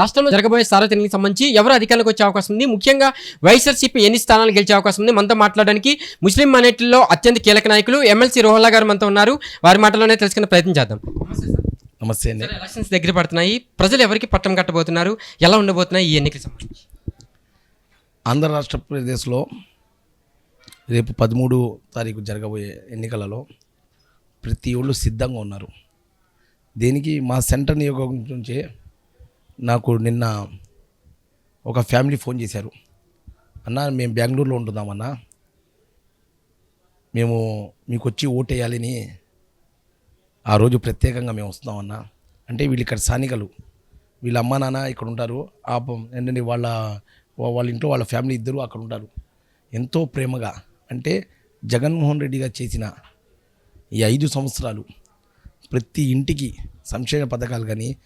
రాష్ట్రంలో జరగబోయే సార్వత్రికలకు సంబంధించి ఎవరు అధికారంలోకి వచ్చే అవకాశం ఉంది? ముఖ్యంగా వైఎస్ఆర్సీపీ ఎన్ని స్థానాలు గెలిచే అవకాశం ఉంది? మనతో మాట్లాడడానికి ముస్లిం మైనార్టీలో అత్యంత కీలక నాయకులు ఎమ్మెల్సీ రోహల్లా గారు మనతో ఉన్నారు. వారి మాటలోనే తెలుసుకునే ప్రయత్నం చేద్దాం. నమస్తే అండి. ఎలక్షన్స్ దగ్గర పడుతున్నాయి. ప్రజలు ఎవరికి పట్టం కట్టబోతున్నారు? ఎలా ఉండబోతున్నాయి ఈ ఎన్నికలకు సంబంధించి? ఆంధ్ర రాష్ట్ర ప్రదేశ్లో రేపు పదమూడు తారీఖు జరగబోయే ఎన్నికలలో ప్రతి ఒళ్ళు సిద్ధంగా ఉన్నారు. దేనికి మా సెంటర్ నియోజకవర్గం నుంచే నాకు నిన్న ఒక ఫ్యామిలీ ఫోన్ చేశారు. అన్న మేము బెంగళూరులో ఉంటున్నామన్న. మేము మీకు వచ్చి ఓటేయాలని ఆ రోజు ప్రత్యేకంగా మేము వస్తున్నామన్న. అంటే వీళ్ళు ఇక్కడ స్థానికలు. వీళ్ళ అమ్మ నాన్న ఇక్కడ ఉంటారు. ఆ ఏంటంటే వాళ్ళ వాళ్ళ ఇంట్లో వాళ్ళ ఫ్యామిలీ ఇద్దరు అక్కడ ఉంటారు. ఎంతో ప్రేమగా అంటే జగన్మోహన్ రెడ్డి గారు చేసిన ఈ ఐదు సంవత్సరాలు ప్రతి ఇంటికి సంక్షేమ పథకాలు కానీ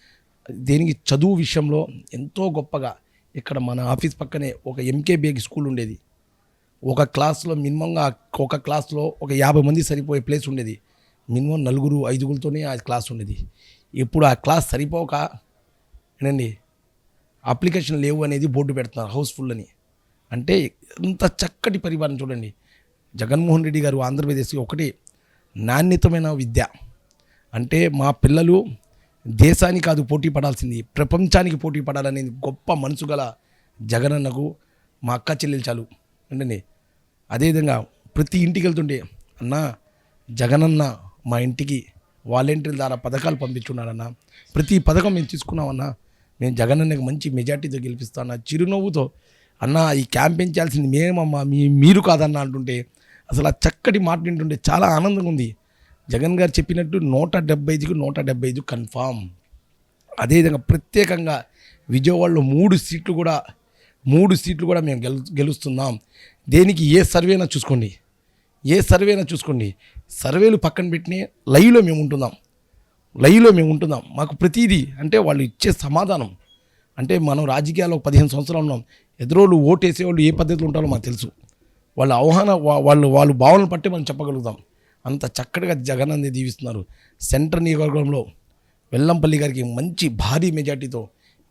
దేనికి చదువు విషయంలో ఎంతో గొప్పగా ఇక్కడ మన ఆఫీస్ పక్కనే ఒక ఎంకేబిఏకి స్కూల్ ఉండేది. ఒక క్లాస్లో మినిమంగా ఒక క్లాస్లో ఒక యాభై మంది సరిపోయే ప్లేస్ ఉండేది. మినిమం నలుగురు ఐదుగురితోనే ఆ క్లాస్ ఉండేది. ఇప్పుడు ఆ క్లాస్ సరిపోక ఏనండి అప్లికేషన్ లేవు అనేది బోర్డు పెడుతున్నారు హౌస్ఫుల్ అని. అంటే ఎంత చక్కటి పరిపాలన చూడండి. జగన్మోహన్ రెడ్డి గారు ఆంధ్రప్రదేశ్కి ఒకటి నాణ్యతమైన విద్య. అంటే మా పిల్లలు దేశాన్ని కాదు పోటీ పడాల్సింది. ప్రపంచానికి పోటీ పడాలనేది గొప్ప మనసు గల జగనన్నకు మా అక్క చెల్లెలు చాలు. ఏంటండి అదేవిధంగా ప్రతి ఇంటికి వెళ్తుంటే అన్న జగనన్న మా ఇంటికి వాలంటీర్ల ద్వారా పథకాలు పంపించున్నాడన్న. ప్రతి పథకం మేము తీసుకున్నామన్నా. మేము జగనన్నకి మంచి మెజార్టీతో గెలిపిస్తాను చిరునవ్వుతో అన్న ఈ క్యాంపెయిన్ చేయాల్సింది మేమమ్మా మీ మీరు కాదన్న అంటుంటే అసలు ఆ చక్కటి మాట వింటుంటే చాలా ఆనందంగా ఉంది. జగన్ గారు చెప్పినట్టు నూట డెబ్బై ఐదుకు నూట డెబ్బై ఐదు కన్ఫామ్ అదేవిధంగా ప్రత్యేకంగా విజయవాడలో మూడు సీట్లు కూడా మూడు సీట్లు కూడా మేము గెలు గెలుస్తున్నాం. దేనికి ఏ సర్వేనా చూసుకోండి. ఏ సర్వేనా చూసుకోండి. సర్వేలు పక్కన పెట్టిన లైవ్లో మేము ఉంటున్నాం. లైవ్లో మేము ఉంటున్నాం. మాకు ప్రతిదీ అంటే వాళ్ళు ఇచ్చే సమాధానం. అంటే మనం రాజకీయాల్లో పదిహేను సంవత్సరాలు ఉన్నాం. ఎదురోళ్ళు ఓటేసే వాళ్ళు ఏ పద్ధతిలో ఉంటారో మాకు తెలుసు. వాళ్ళ అవహాన వాళ్ళు వాళ్ళు భావనలు పట్టే మనం చెప్పగలుగుతాం. అంత చక్కటిగా జగనంది దీవిస్తున్నారు. సెంటర్ నియోజకవర్గంలో వెల్లంపల్లి గారికి మంచి భారీ మెజార్టీతో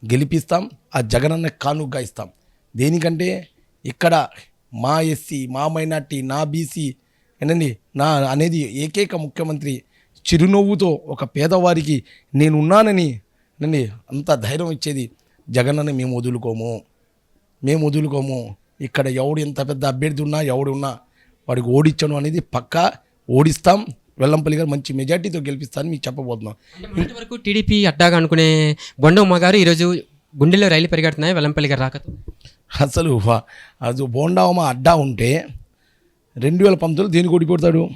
గెలిపిస్తాం ఆ జగనన్న కానుగ్గా ఇస్తాం. దేనికంటే ఇక్కడ మా ఎస్సీ మా మైనార్టీ నా బీసీ ఏంటండి నా అనేది ఏకైక ముఖ్యమంత్రి చిరునవ్వుతో ఒక పేదవారికి నేను ఉన్నానని నండి అంత ధైర్యం ఇచ్చేది జగనన్న మేము వదులుకోము. మేము వదులుకోము. ఇక్కడ ఎవడు ఎంత పెద్ద అభ్యర్థి ఉన్నా ఎవడున్నా వాడికి ఓడించను అనేది పక్కా ఓడిస్తాం. వెల్లంపల్లి గారు మంచి మెజార్టీతో గెలిపిస్తానని మీకు చెప్పబోతున్నాం. అంటే మొన్నటి వరకు టీడీపీ అడ్డాగా అనుకునే బొండమ్మ గారు ఈరోజు గుండెల్లో రైలు పరిగెడుతున్నాయి వెల్లంపల్లి గారు రాకతో. అసలు అది బోండావమ అడ్డా ఉంటే రెండు వేల పంతొమ్మిదిలో దేనికి ఓడిపోతాడు?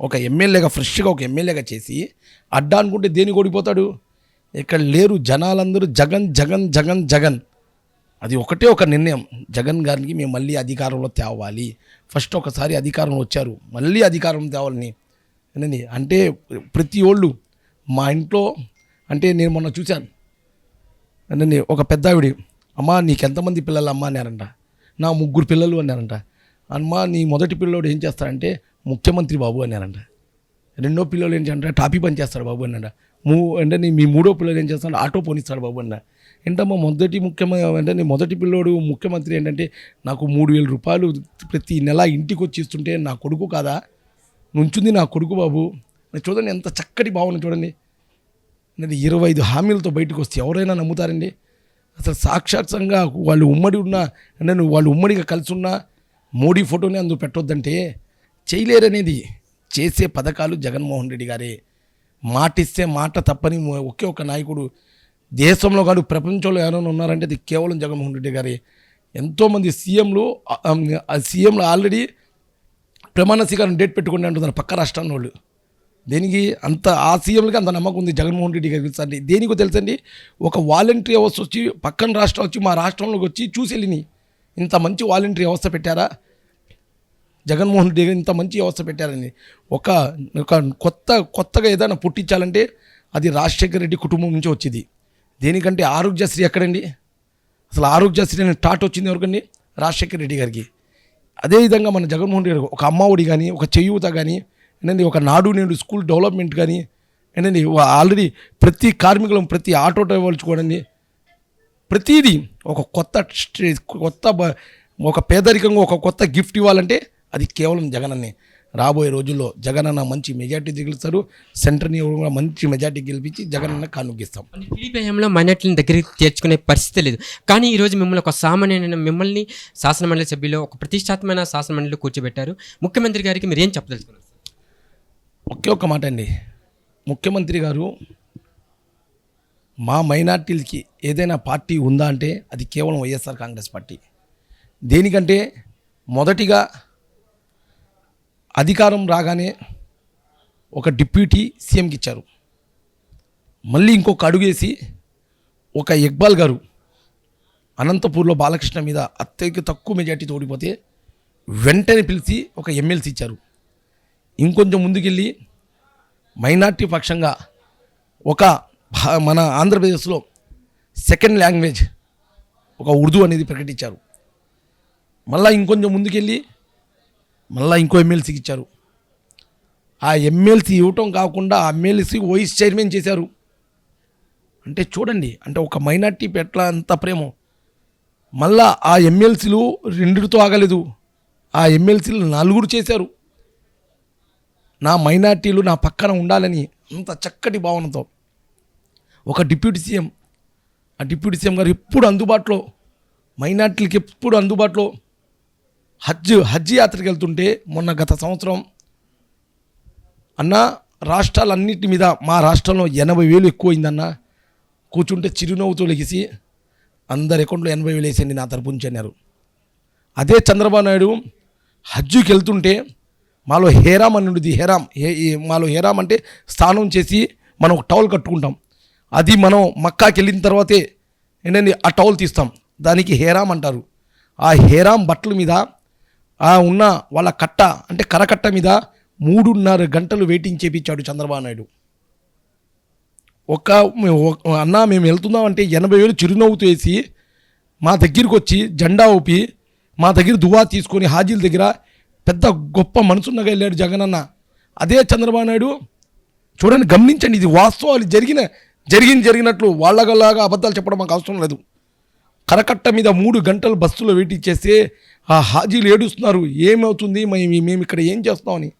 ఒక ఎమ్మెల్యేగా ఫ్రెష్గా ఒక ఎమ్మెల్యేగా చేసి అడ్డా అనుకుంటే దేనికి ఓడిపోతాడు? ఇక్కడ లేరు జనాలందరూ జగన్ జగన్ జగన్ జగన్. అది ఒకటే ఒక నిర్ణయం. జగన్ గారికి మేము మళ్ళీ అధికారంలో తేవాలి. ఫస్ట్ ఒకసారి అధికారం వచ్చారు. మళ్ళీ అధికారం తేవాలని. ఏంటండి? అంటే ప్రతి ఓళ్ళు మా ఇంట్లో అంటే నేను మొన్న చూశాను. అంటే ఒక పెద్ద ఆవిడ అమ్మా నీకెంతమంది పిల్లలు అమ్మా? అన్నారంట. నా ముగ్గురు పిల్లలు అన్నారంట. అమ్మా నీ మొదటి పిల్లోడు ఏం చేస్తాడంటే ముఖ్యమంత్రి బాబు అన్నారంట. రెండో పిల్లలు ఏం చేస్తారంటే టాపీ పని చేస్తాడు బాబు అన్నాడు మూ అంటే నీ మీ మూడో పిల్లలు ఏం చేస్తాడు ఆటో పోనిస్తాడు బాబు అన్న ఏంటమ్మా మొదటి ముఖ్యమంత్రి అంటే మొదటి పిల్లోడు ముఖ్యమంత్రి ఏంటంటే నాకు మూడు వేల రూపాయలు ప్రతి నెల ఇంటికి వచ్చి ఇస్తుంటే నా కొడుకు కాదా? నుంచుంది నా కొడుకు బాబు. చూడండి ఎంత చక్కటి భావన చూడండి. అంటే ఇరవై ఐదు హామీలతో బయటకు వస్తే ఎవరైనా నమ్ముతారండి? అసలు సాక్షాత్సంగా వాళ్ళు ఉమ్మడి ఉన్నా నేను వాళ్ళు ఉమ్మడిగా కలిసి ఉన్నా మోడీ ఫోటోని అందులో పెట్టొద్దంటే చేయలేరనేది చేసే పథకాలు జగన్మోహన్ రెడ్డి గారే. మాటిస్తే మాట తప్పని ఒకే ఒక నాయకుడు దేశంలో కాదు ప్రపంచంలో ఎవరైనా ఉన్నారంటే అది కేవలం జగన్మోహన్ రెడ్డి గారి. ఎంతోమంది సీఎంలు ఆ సీఎంలు ఆల్రెడీ ప్రమాణ స్వీకారం డేట్ పెట్టుకుని అంటున్నారు పక్క రాష్ట్రాల వాళ్ళు. దేనికి అంత ఆ సీఎంలకి అంత నమ్మకం ఉంది జగన్మోహన్ రెడ్డి గారికి తెలుసండి దేనికో తెలుసండి ఒక వాలంటరీ వ్యవస్థ వచ్చి పక్కన రాష్ట్రం వచ్చి మా రాష్ట్రంలోకి వచ్చి చూసి వెళ్ళినాయి ఇంత మంచి వాలంటరీ వ్యవస్థ పెట్టారా? జగన్మోహన్ రెడ్డి గారు ఇంత మంచి వ్యవస్థ పెట్టారని. ఒక ఒక కొత్త కొత్తగా ఏదైనా పుట్టించాలంటే అది రాజశేఖర రెడ్డి కుటుంబం నుంచి వచ్చింది. దేనికంటే ఆరోగ్యశ్రీ ఎక్కడండి? అసలు ఆరోగ్యశ్రీ అనే టాట్ వచ్చింది ఎవరికండి? రాజశేఖర్ రెడ్డి గారికి. అదేవిధంగా మన జగన్మోహన్ రెడ్డి గారు ఒక అమ్మఒడి కానీ ఒక చేయూత కానీ ఏంటంటే ఒక నాడు నేడు స్కూల్ డెవలప్మెంట్ కానీ ఏంటండి ఆల్రెడీ ప్రతి కార్మికులం ప్రతి ఆటో డ్రైవర్స్ చూడండి ప్రతిదీ ఒక కొత్త కొత్త ఒక పేదరికంగా ఒక కొత్త గిఫ్ట్ ఇవ్వాలంటే అది కేవలం జగన్ జగనన్నే. రాబోయే రోజుల్లో జగనన్న మంచి మెజార్టీ గెలుస్తారు. సెంటర్ని కూడా మంచి మెజార్టీ గెలిపించి జగనన్న కానుగిస్తాం అంటే టీడీపీ హయాంలో మైనార్టీలను దగ్గరికి చేర్చుకునే పరిస్థితి లేదు. కానీ ఈ రోజు మిమ్మల్ని ఒక సామాన్యమైన మిమ్మల్ని శాసనమండలి సభ్యులు ఒక ప్రతిష్టాత్మక శాసనమండలిలో కూర్చోబెట్టారు. ముఖ్యమంత్రి గారికి మీరు ఏం చెప్పదలుచుకున్నారు? ఒకే ఒక్క మాట అండి. ముఖ్యమంత్రి గారు మా మైనార్టీలకి ఏదైనా పార్టీ ఉందా అంటే అది కేవలం వైఎస్ఆర్ కాంగ్రెస్ పార్టీ. దేనికంటే మొదటిగా అధికారం రాగానే ఒక డిప్యూటీ సీఎంకి ఇచ్చారు. మళ్ళీ ఇంకొక అడుగేసి ఒక ఇక్బాల్ గారు అనంతపూర్లో బాలకృష్ణ మీద అత్యధిక తక్కువ మెజార్టీతో ఓడిపోతే వెంటనే పిలిచి ఒక ఎమ్మెల్సీ ఇచ్చారు. ఇంకొంచెం ముందుకెళ్ళి మైనార్టీ పక్షంగా ఒక భా- మన ఆంధ్రప్రదేశ్లో సెకండ్ లాంగ్వేజ్ ఒక ఉర్దూ అనేది ప్రకటించారు. మళ్ళీ ఇంకొంచెం ముందుకెళ్ళి మళ్ళా ఇంకో ఎమ్మెల్సీకి ఇచ్చారు ఆ ఎమ్మెల్సీ ఇవ్వటం కాకుండా ఆ ఎమ్మెల్సీ వైస్ చైర్మన్ చేశారు. అంటే చూడండి అంటే ఒక మైనార్టీ పెట్ల అంత ప్రేమ. మళ్ళా ఆ ఎమ్మెల్సీలు రెండిటితో ఆగలేదు. ఆ ఎమ్మెల్సీలు నలుగురు చేశారు. నా మైనార్టీలు నా పక్కన ఉండాలని అంత చక్కటి భావనతో. ఒక డిప్యూటీ సీఎం ఆ డిప్యూటీ సీఎం గారు ఎప్పుడు అందుబాటులో? మైనార్టీలకి ఎప్పుడు అందుబాటులో? హజ్ హజ్ యాత్రకి వెళ్తుంటే మొన్న గత సంవత్సరం అన్న రాష్ట్రాలన్నిటి మీద మా రాష్ట్రంలో ఎనభై వేలు ఎక్కువైందన్న కూర్చుంటే చిరునవ్వుతో లెగిసి అందరి అకౌంట్లో ఎనభై వేలు వేసేయండి నా తరపు నుంచి అన్నారు. అదే చంద్రబాబు నాయుడు హజ్జుకి వెళ్తుంటే మాలో హేరామ్ అని ఉండేది. హేరామ్ హే ఈ- మాలో హేరామ్ అంటే స్నానం చేసి మనం ఒక టవల్ కట్టుకుంటాం. అది మనం మక్కాకి వెళ్ళిన తర్వాతే ఏంటండి? ఆ టవల్ తీస్తాం. దానికి హేరామ్ అంటారు. ఆ హేరామ్ బట్టల మీద ఆ ఉన్న వాళ్ళ కట్ట అంటే కరకట్ట మీద మూడున్నర గంటలు వెయిటింగ్ చేపించాడు చంద్రబాబు నాయుడు. ఒక అన్న మేము వెళ్తున్నాం అంటే ఎనభై వేలు చిరునవ్వుతో వేసి మా దగ్గరికి వచ్చి జెండా ఊపి మా దగ్గర దువా తీసుకొని హాజీల దగ్గర పెద్ద గొప్ప మనసున్నగా వెళ్ళాడు జగనన్న అదే చంద్రబాబు నాయుడు చూడండి గమనించండి ఇది వాస్తవాలు జరిగిన జరిగింది జరిగినట్లు వాళ్ళగలాగా అబద్ధాలు చెప్పడం మాకు అవసరం లేదు. కరకట్ట మీద మూడు గంటలు బస్సులో వెయిట్ చేస్తే ఆ హాజీలు ఏడుస్తున్నారు. ఏమవుతుంది? మేము మేము ఇక్కడ ఏం చేస్తామని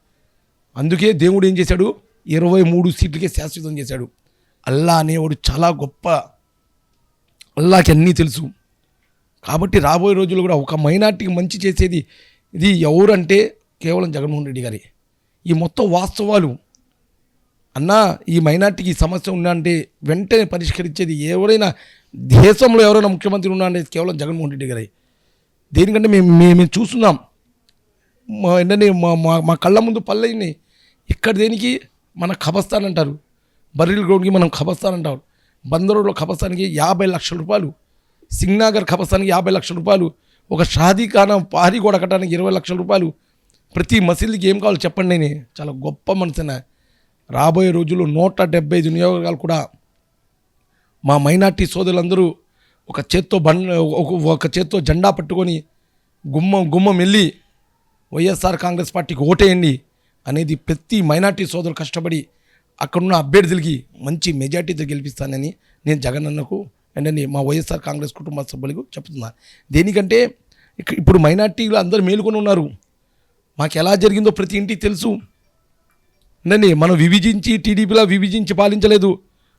అందుకే దేవుడు ఏం చేశాడు? ఇరవై మూడు సీట్లకే శాశ్వతం చేశాడు. అల్లా అనేవాడు చాలా గొప్ప. అల్లాకి అన్నీ తెలుసు. కాబట్టి రాబోయే రోజుల్లో కూడా ఒక మైనార్టీకి మంచి చేసేది ఇది ఎవరంటే కేవలం జగన్మోహన్ రెడ్డి గారి. ఈ మొత్తం వాస్తవాలు. అన్నా ఈ మైనార్టీకి ఈ సమస్య ఉన్నా అంటే వెంటనే పరిష్కరించేది ఎవరైనా దేశంలో ఎవరైనా ముఖ్యమంత్రి ఉన్నా అంటే కేవలం జగన్మోహన్ రెడ్డి గారే. దేనికంటే మేము మేము చూస్తున్నాం. మా ఏంటంటే మా మా మా కళ్ళ ముందు పల్లెని ఇక్కడ దేనికి? మన ఖబస్తాన్ అంటారు. బర్రీల్ గ్రౌండ్కి మనం ఖబస్తాన్ అంటారు బందరోడ్లో ఖబస్తానికి యాభై లక్షల రూపాయలు. సింగ్నాగర్ ఖబస్తానికి యాభై లక్షల రూపాయలు. ఒక షాదీ ఖానా పారి గోడ కట్టడానికి ఇరవై లక్షల రూపాయలు. ప్రతి మసీదుకి ఏం కావాలో చెప్పండి నేను. చాలా గొప్ప మనసున రాబోయే రోజుల్లో నూట డెబ్బై ఐదు నియోజకవర్గాలు కూడా మా మైనార్టీ సోదరులందరూ ఒక చేత్తో బండ్ ఒక- ఒక చేత్తో జెండా పట్టుకొని గుమ్మం గుమ్మం వెళ్ళి వైఎస్ఆర్ కాంగ్రెస్ పార్టీకి ఓటేయండి అనేది ప్రతి మైనార్టీ సోదరులు కష్టపడి అక్కడున్న అభ్యర్థులకి మంచి మెజార్టీతో గెలిపిస్తానని నేను జగనన్నకు అండ్ మా వైఎస్ఆర్ కాంగ్రెస్ కుటుంబ సభ్యులకు చెప్తున్నా. దేనికంటే ఇప్పుడు మైనార్టీలు అందరూ మేలుకొని ఉన్నారు. మాకు ఎలా జరిగిందో ప్రతి ఇంటికి తెలుసు. నన్ను మనం విభజించి టీడీపీలో విభజించి పాలించలేదు.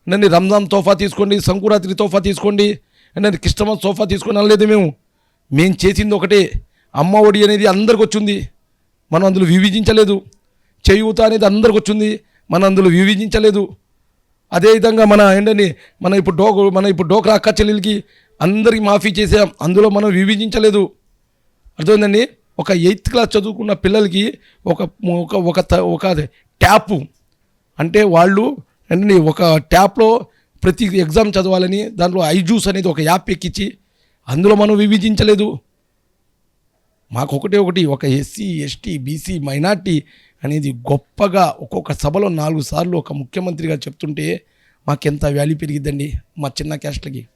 నన్ను రంజాన్ తోఫా తీసుకోండి సంకురాత్రి తోఫా తీసుకోండి నన్ను క్రిస్టమస్ సోఫా తీసుకొని అనలేదు మేము. మేము చేసింది ఒకటే. అమ్మ ఒడి అనేది అందరికి వచ్చింది. మనం అందులో విభజించలేదు. చేయూత అనేది అందరికి వచ్చింది. మనం అందులో విభజించలేదు. అదేవిధంగా మన ఏంటని మన ఇప్పుడు డోక మన ఇప్పుడు డోక్రా అక్క చెల్లెలకి అందరికి మాఫీ చేసాం. అందులో మనం విభజించలేదు. అర్థమైందండి? ఒక ఎయిత్ క్లాస్ చదువుకున్న పిల్లలకి ఒక ఒక ఒక త- ఒక ట్యాపు. అంటే వాళ్ళు అంటే ఒక ట్యాప్లో ప్రతి ఎగ్జామ్ చదవాలని దాంట్లో ఐజూస్ అనేది ఒక యాప్ ఎక్కించి అందులో మనం విభజించలేదు. మాకు ఒకటే ఒకటి ఒక ఎస్సీ ఎస్టీ బీసీ మైనార్టీ అనేది గొప్పగా ఒక్కొక్క సభలో నాలుగు సార్లు ఒక ముఖ్యమంత్రిగా చెప్తుంటే మాకెంత వాల్యూ పెరిగిద్దండి మా చిన్న క్యాస్ట్లకి.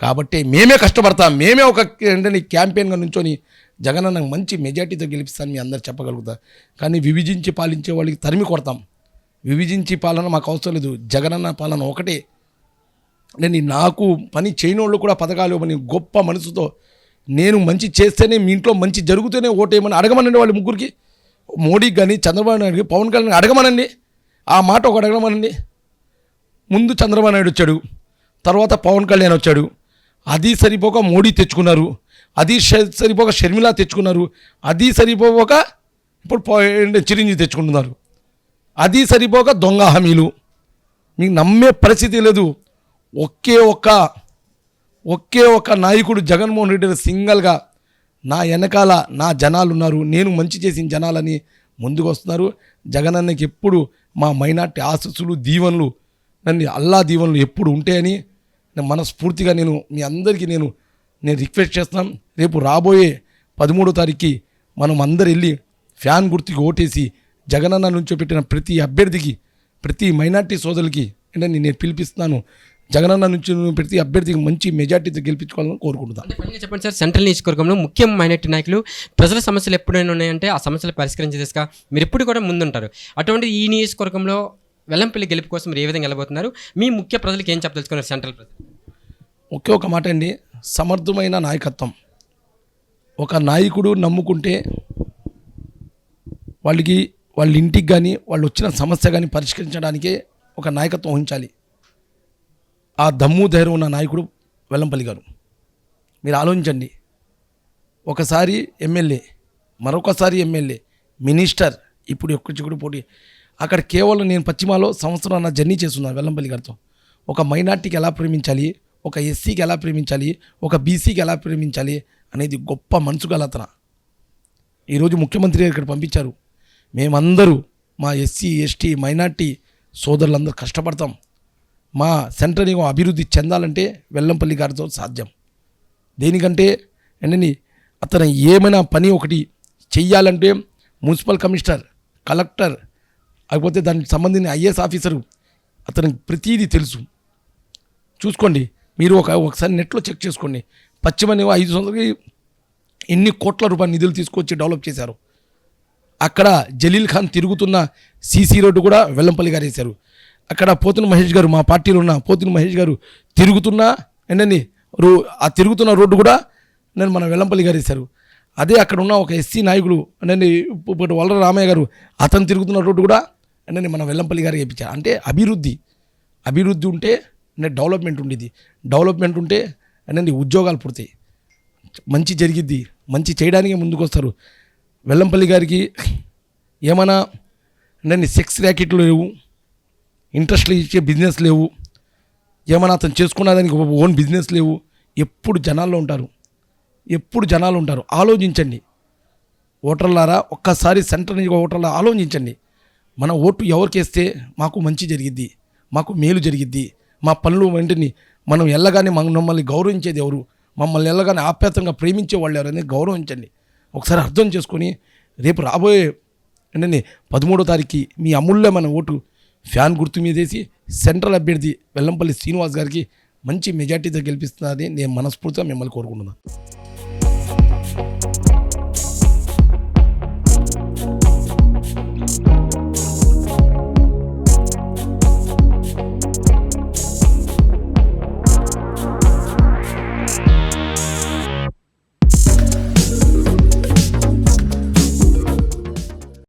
కాబట్టి మేమే కష్టపడతాం. మేమే ఒక ఏంటని క్యాంపెయిన్గా నుంచొని జగనన్న మంచి మెజార్టీతో గెలిపిస్తాను మీ అందరు చెప్పగలుగుతా. కానీ విభజించి పాలించే వాళ్ళకి తరిమి కొడతాం. విభజించి పాలన మాకు అవసరం లేదు. జగనన్న పాలన ఒకటే. నేను నాకు పని చేయనోళ్ళు కూడా పథకాలు ఇవ్వమని గొప్ప మనసుతో నేను మంచి చేస్తేనే మీ ఇంట్లో మంచి జరుగుతూనే ఓటేయమని అడగమనండి వాళ్ళు ముగ్గురికి. మోడీకి కానీ చంద్రబాబు నాయుడు పవన్ కళ్యాణ్ అడగమనండి. ఆ మాట ఒక అడగమనండి. ముందు చంద్రబాబు నాయుడు వచ్చాడు. తర్వాత పవన్ కళ్యాణ్ వచ్చాడు. అది సరిపోక మోడీ తెచ్చుకున్నారు. అది సరిపోక షర్మిల తెచ్చుకున్నారు. అది సరిపోక ఇప్పుడు చిరంజీవి తెచ్చుకుంటున్నారు. అది సరిపోక దొంగ హామీలు. మీకు నమ్మే పరిస్థితి లేదు. ఒకే ఒక్క ఒకే ఒక్క నాయకుడు జగన్మోహన్ రెడ్డి సింగల్గా నా వెనకాల నా జనాలు ఉన్నారు నేను మంచి చేసిన జనాలని ముందుకు వస్తున్నారు జగనన్నకి ఎప్పుడు మా మైనార్టీ ఆశస్సులు దీవెనలు నన్ను అల్లా దీవెనలు ఎప్పుడు ఉంటాయని నేను మనస్ఫూర్తిగా నేను మీ అందరికీ నేను నేను రిక్వెస్ట్ చేస్తున్నాం రేపు రాబోయే పదమూడో తారీఖుకి మనం అందరు వెళ్ళి ఫ్యాన్ గుర్తుకి ఓటేసి జగనన్న నుంచి పెట్టిన ప్రతి అభ్యర్థికి ప్రతి మైనార్టీ సోదరులకి అంటే నేను పిలిపిస్తున్నాను. జగనన్న నుంచి ప్రతి అభ్యర్థికి మంచి మెజార్టీతో గెలిపించుకోవాలని కోరుకుంటున్నాను. ఫైనల్గా చెప్పండి సార్ సెంట్రల్ నియోజకవర్గంలో ముఖ్య మైనార్టీ నాయకులు ప్రజల సమస్యలు ఎప్పుడైనా ఉన్నాయంటే ఆ సమస్యలు పరిష్కరించే దిశగా మీరు ఎప్పుడు కూడా ముందుంటారు. అటువంటి ఈ నియోజకవర్గంలో వెల్లంపల్లి గెలుపు కోసం మీరు ఏ విధంగా వెళ్ళబోతున్నారు? మీ ముఖ్య ప్రజలకు ఏం చెప్పదలుచుకున్నారు సెంట్రల్ ప్రజలు? ఒకే ఒక మాట అండి సమర్థమైన నాయకత్వం. ఒక నాయకుడు నమ్ముకుంటే వాళ్ళకి వాళ్ళ ఇంటికి కానీ వాళ్ళు వచ్చిన సమస్య కానీ పరిష్కరించడానికే ఒక నాయకత్వం వహించాలి. ఆ దమ్ము ధైర్యం ఉన్న నాయకుడు వెల్లంపల్లి గారు. మీరు ఆలోచించండి. ఒకసారి ఎమ్మెల్యే మరొకసారి ఎమ్మెల్యే మినిస్టర్ ఇప్పుడు ఒక్క చిక్కుడు పోటీ. అక్కడ కేవలం నేను పశ్చిమలో సంవత్సరం నా జర్నీ చేస్తున్నాను వెల్లంపల్లి గారితో. ఒక మైనార్టీకి ఎలా ప్రేమించాలి? ఒక ఎస్సీకి ఎలా ప్రేమించాలి? ఒక బీసీకి ఎలా ప్రేమించాలి? అనేది గొప్ప మనసు గల అతన. ఈరోజు ముఖ్యమంత్రి గారు ఇక్కడ పంపించారు. మేమందరూ మా ఎస్సీ ఎస్టీ మైనార్టీ సోదరులందరూ కష్టపడతాం. మా సెంటర్ నిగం అభివృద్ధి చెందాలంటే వెల్లంపల్లి గారితో సాధ్యం. దేనికంటే ఏంటండి అతను ఏమైనా పని ఒకటి చెయ్యాలంటే మున్సిపల్ కమిషనర్ కలెక్టర్ లేకపోతే దానికి సంబంధించిన ఐఏఎస్ ఆఫీసరు అతనికి ప్రతీది తెలుసు. చూసుకోండి మీరు ఒక ఒకసారి నెట్లో చెక్ చేసుకోండి. పశ్చిమని ఐదు సంవత్సరాలకి ఎన్ని కోట్ల రూపాయల నిధులు తీసుకొచ్చి డెవలప్ చేశారు. అక్కడ జలీల్ ఖాన్ తిరుగుతున్న సీసీ రోడ్డు కూడా వెల్లంపల్లి గారు వేశారు. అక్కడ పోతున్న మహేష్ గారు మా పార్టీలో ఉన్న పోతున్న మహేష్ గారు తిరుగుతున్న ఏంటని రో ఆ తిరుగుతున్న రోడ్డు కూడా నేను మన వెల్లంపల్లి గారు వేశారు. అదే అక్కడ ఉన్న ఒక ఎస్సీ నాయకుడు అంటే ఇప్పుడు వల్ల రామయ్య గారు అతను తిరుగుతున్న రోడ్డు కూడా అంటే మన వెల్లంపల్లి గారు వేయించారు. అంటే అభివృద్ధి అభివృద్ధి ఉంటే అంటే డెవలప్మెంట్ ఉండేది. డెవలప్మెంట్ ఉంటే అంటే ఉద్యోగాలు పుడతాయి. మంచి జరిగిద్ది మంచి చేయడానికే ముందుకు వస్తారు వెల్లంపల్లి గారికి ఏమైనా నేను సెక్స్ ర్యాకెట్లు లేవు. ఇంట్రెస్ట్లు ఇచ్చే బిజినెస్ లేవు. ఏమైనా అతను చేసుకున్న దానికి ఓన్ బిజినెస్ లేవు. ఎప్పుడు జనాల్లో ఉంటారు. ఎప్పుడు జనాలు ఉంటారు. ఆలోచించండి. ఓటర్లారా ఒక్కసారి సెంటర్ నుంచి ఓటర్లా ఆలోచించండి. మన ఓటు ఎవరికి వేస్తే మాకు మంచి జరిగిద్ది. మాకు మేలు జరిగిద్ది. మా పనులు వెంటనే మనం వెళ్ళగానే మన మమ్మల్ని గౌరవించేది ఎవరు? మమ్మల్ని వెళ్ళగానే ఆప్యాతంగా ప్రేమించే వాళ్ళు ఎవరని గౌరవించండి. ఒకసారి అర్థం చేసుకొని రేపు రాబోయే ఏంటండి పదమూడో తారీఖుకి మీ అమూల్యమైన ఓటు ఫ్యాన్ గుర్తు మీదేసి సెంట్రల్ అభ్యర్థి వెల్లంపల్లి శ్రీనివాస్ గారికి మంచి మెజార్టీతో గెలిపిస్తున్నది నేను మనస్ఫూర్తిగా మిమ్మల్ని కోరుకుంటున్నాను.